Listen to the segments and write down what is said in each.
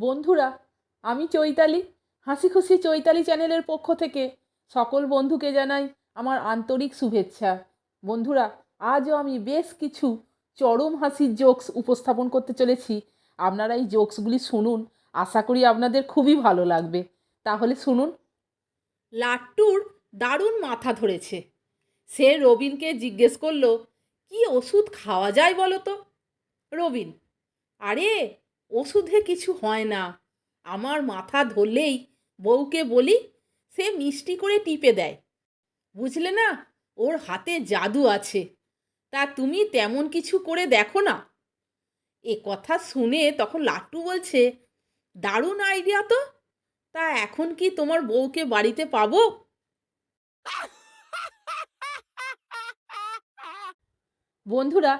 বন্ধুরা, আমি চৈতালি। হাসি খুশি চৈতালি চ্যানেলের পক্ষ থেকে সকল বন্ধুকে জানাই আমার আন্তরিক শুভেচ্ছা। বন্ধুরা, আজও আমি বেশ কিছু চরম হাসির জোকস উপস্থাপন করতে চলেছি। আপনারা এই জোকসগুলি শুনুন, আশা করি আপনাদের খুবই ভালো লাগবে। তাহলে শুনুন। লাট্টুর দারুণ মাথা ধরেছে। সে রবিনকে জিজ্ঞেস করল, কি ওষুধ খাওয়া যায় বলো তো? রবিন, আরে ওষুধে কিছু হয় না। আমার মাথা ধরলেই বউকে বলি, সে মিষ্টি করে টিপে দেয়। বুঝলে না, ওর হাতে জাদু আছে। তা তুমি তেমন কিছু করে দেখো না। এ কথা শুনে তখন লাট্টু বলছে, দারুণ আইডিয়া তো। তা এখন কি তোমার বউকে বাড়িতে পাবো? বন্ধুরা,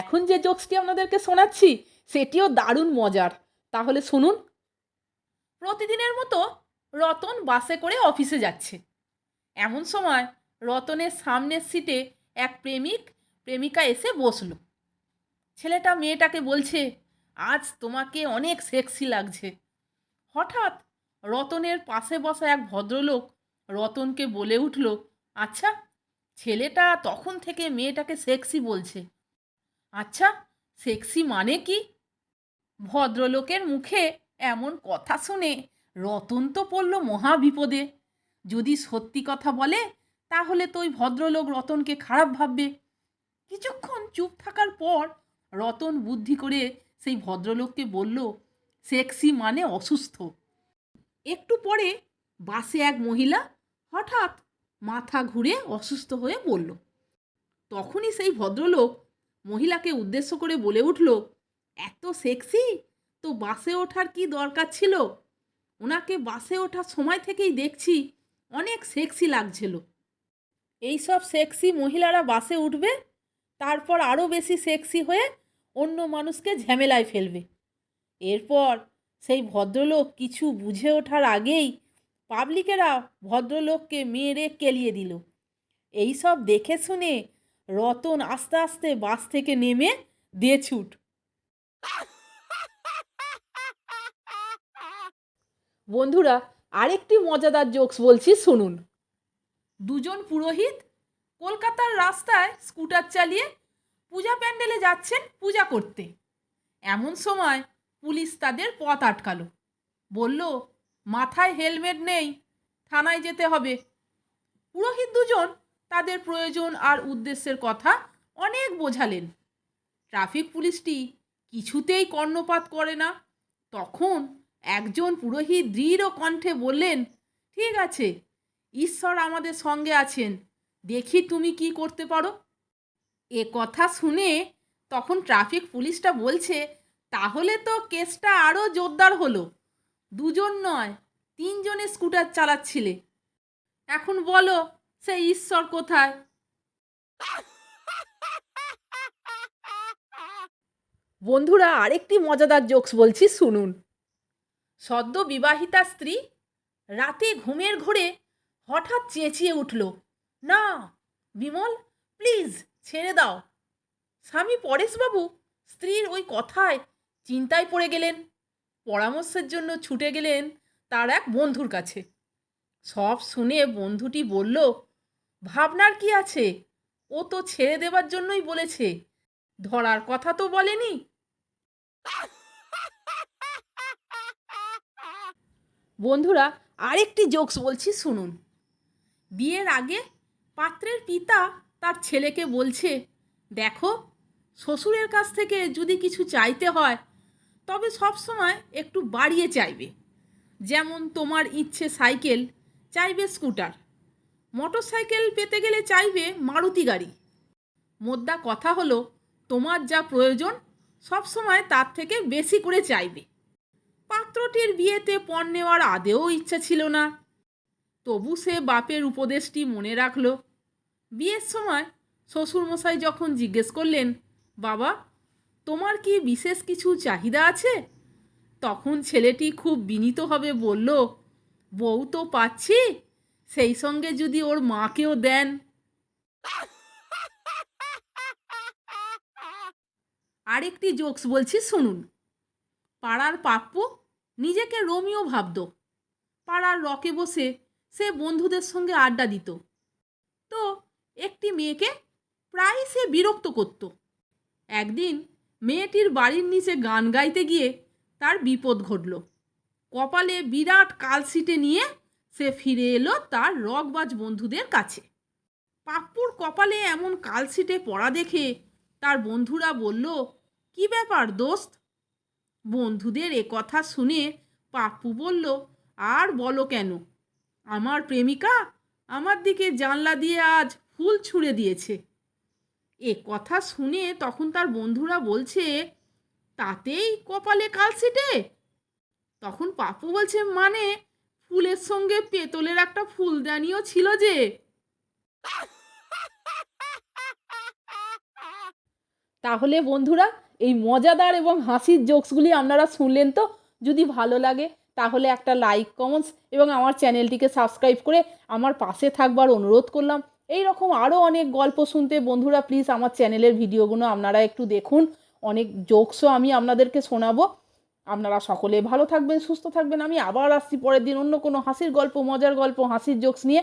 এখন যে জোকসটি আপনাদেরকে শোনাচ্ছি সেটিও দারুণ মজার। তাহলে শুনুন। প্রতিদিনের মতো রতন বাসে করে অফিসে যাচ্ছে। এমন সময় রতনের সামনের সিটে এক প্রেমিক, প্রেমিকা এসে বসল। ছেলেটা মেয়েটাকে বলছে, আজ তোমাকে অনেক সেক্সি লাগছে। হঠাৎ রতনের পাশে বসা এক ভদ্রলোক রতনকে বলে উঠল আচ্ছা ছেলেটা তখন থেকে মেয়েটাকে সেক্সি বলছে। আচ্ছা সেক্সি মানে কি? ভদ্রলোকের মুখে এমন কথা শুনে রতন তো পড়ল মহা বিপদে যদি সত্যি কথা বলে, তাহলে তো ওই ভদ্রলোক রতনকে খারাপ ভাববে। কিছুক্ষণ চুপ থাকার পর রতন বুদ্ধি করে সেই ভদ্রলোককে বলল, সেক্সি মানে অসুস্থ। একটু পরে বাসে এক মহিলা হঠাৎ মাথা ঘুরে অসুস্থ হয়ে পড়ল তখনই সেই ভদ্রলোক মহিলাকে উদ্দেশ্য করে বলে উঠল এত সেক্সি তো বাসে ওঠার কি দরকার ছিল? ওনাকে বাসে ওঠার সময় থেকেই দেখছি অনেক সেক্সি লাগছিল। এইসব সেক্সি মহিলারা বাসে উঠবে, তারপর আরও বেশি সেক্সি হয়ে অন্য মানুষকে ঝামেলায় ফেলবে। এরপর সেই ভদ্রলোক কিছু বুঝে ওঠার আগেই পাবলিকেরা ভদ্রলোককে মেরে কেলিয়ে দিল। এইসব দেখে শুনে রতন আস্তে আস্তে বাস থেকে নেমে দিয়ে ছুট বন্ধুরা, আরেকটি মজাদার জোকস বলছি, শুনুন। দুজন পুরোহিত কলকাতার রাস্তায় স্কুটার চালিয়ে পূজা প্যান্ডেলে যাচ্ছেন পূজা করতে। এমন সময় পুলিশ তাদের পথ আটকালো। বলল, মাথায় হেলমেট নেই, থানায় যেতে হবে। পুরোহিত দুজন তাদের প্রয়োজন আর উদ্দেশ্যের কথা অনেক বোঝালেন। ট্রাফিক পুলিশটি কিছুতেই কর্ণপাত করে না। তখন একজন পুরোহিত দৃঢ় কণ্ঠে বললেন, ঠিক আছে, ঈশ্বর আমাদের সঙ্গে আছেন, দেখি তুমি কি করতে পারো। এ কথা শুনে তখন ট্রাফিক পুলিশটা বলছে, তাহলে তো কেসটা আরও জোরদার হলো। দুজন নয়, তিনজনে স্কুটার চালাচ্ছিলে। এখন বলো, সেই ঈশ্বর কোথায়? বন্ধুরা, আরেকটি মজাদার জোকস বলছি, শুনুন। সদ্য বিবাহিতা স্ত্রী রাতে ঘুমের ঘোরে হঠাৎ চেঁচিয়ে উঠল, না, বিমল প্লিজ ছেড়ে দাও। স্বামী পরেশবাবু স্ত্রীর ওই কথায় চিন্তায় পড়ে গেলেন, পরামর্শের জন্য ছুটে গেলেন তার এক বন্ধুর কাছে। সব শুনে বন্ধুটি বলল, ভাবনার কি আছে? ও তো ছেড়ে দেবার জন্যই বলেছে। ধরার কথা তো বলেনি। বন্ধুরা, আরেকটি জোকস বলছি, শুনুন। বিয়ের আগে পাত্রের পিতা তার ছেলেকে বলছে, দেখো, শ্বশুরের কাছ থেকে যদি কিছু চাইতে হয়, তবে সব সময় একটু বাড়িয়ে চাইবে। যেমন তোমার ইচ্ছে সাইকেল, চাইবে স্কুটার। মোটর সাইকেল পেতে গেলে চাইবে মারুতি গাড়ি। মোদ্দা কথা হলো তোমার যা প্রয়োজন, সব সময় তার থেকে বেশি করে চাইবে। পাত্রটির বিয়েতে পণ নেওয়ার আদেও ইচ্ছা ছিল না। তবু সে বাপের উপদেশটি মনে রাখল। বিয়ের সময় শ্বশুরমশাই যখন জিজ্ঞেস করলেন, বাবা, তোমার কি বিশেষ কিছু চাহিদা আছে? তখন ছেলেটি খুব বিনীতভাবে বলল, বউ তো পাচ্ছি, সেই সঙ্গে যদি ওর মাকেও দেন। আরেকটি জোকস বলছি, শুনুন। পাড়ার পাপ্পু নিজেকে রোমিও ভাবত। পাড়ার রকে বসে সে বন্ধুদের সঙ্গে আড্ডা দিত। তো একটি মেয়েকে প্রায় সে বিরক্ত করত। একদিন মেয়েটির বাড়ির নিচে গান গাইতে গিয়ে তার বিপদ ঘটল। কপালে বিরাট কালশিটে নিয়ে সে ফিরে এলো তার রকবাজ বন্ধুদের কাছে। পাপ্পুর কপালে এমন কালশিটে পড়া দেখে তার বন্ধুরা বলল, কি ব্যাপার দোস্ত? বন্ধুদের এ কথা শুনে পাপ্পু বলল, আর বলো কেন? আমার প্রেমিকা আমার দিকে জানলা দিয়ে আজ ফুল ছুঁড়ে দিয়েছে। এ কথা শুনে তখন তার বন্ধুরা বলছে, তাতেই কপালে কালশিটে তখন পাপ্পু বলছে মানে ফুলের সঙ্গে পেতলের একটা ফুলদানিও ছিল যে? তাহলে বন্ধুরা, এই মজাদার এবং হাসির জোকসগুলি আপনারা শুনলেন তো? যদি ভালো লাগে, তাহলে একটা লাইক কমেন্টস এবং আমার চ্যানেলটিকে সাবস্ক্রাইব করে আমার পাশে থাকবার অনুরোধ করলাম। এই রকম আরও অনেক গল্প শুনতে বন্ধুরা প্লিজ আমার চ্যানেলের ভিডিওগুলো আপনারা একটু দেখুন। অনেক জোকসও আমি আপনাদেরকে শোনাবো। আপনারা সকলে ভালো থাকবেন, সুস্থ থাকবেন। আমি আবার আসছি পরের দিন অন্য কোনো হাসির গল্প, মজার গল্প, হাসির জোকস নিয়ে।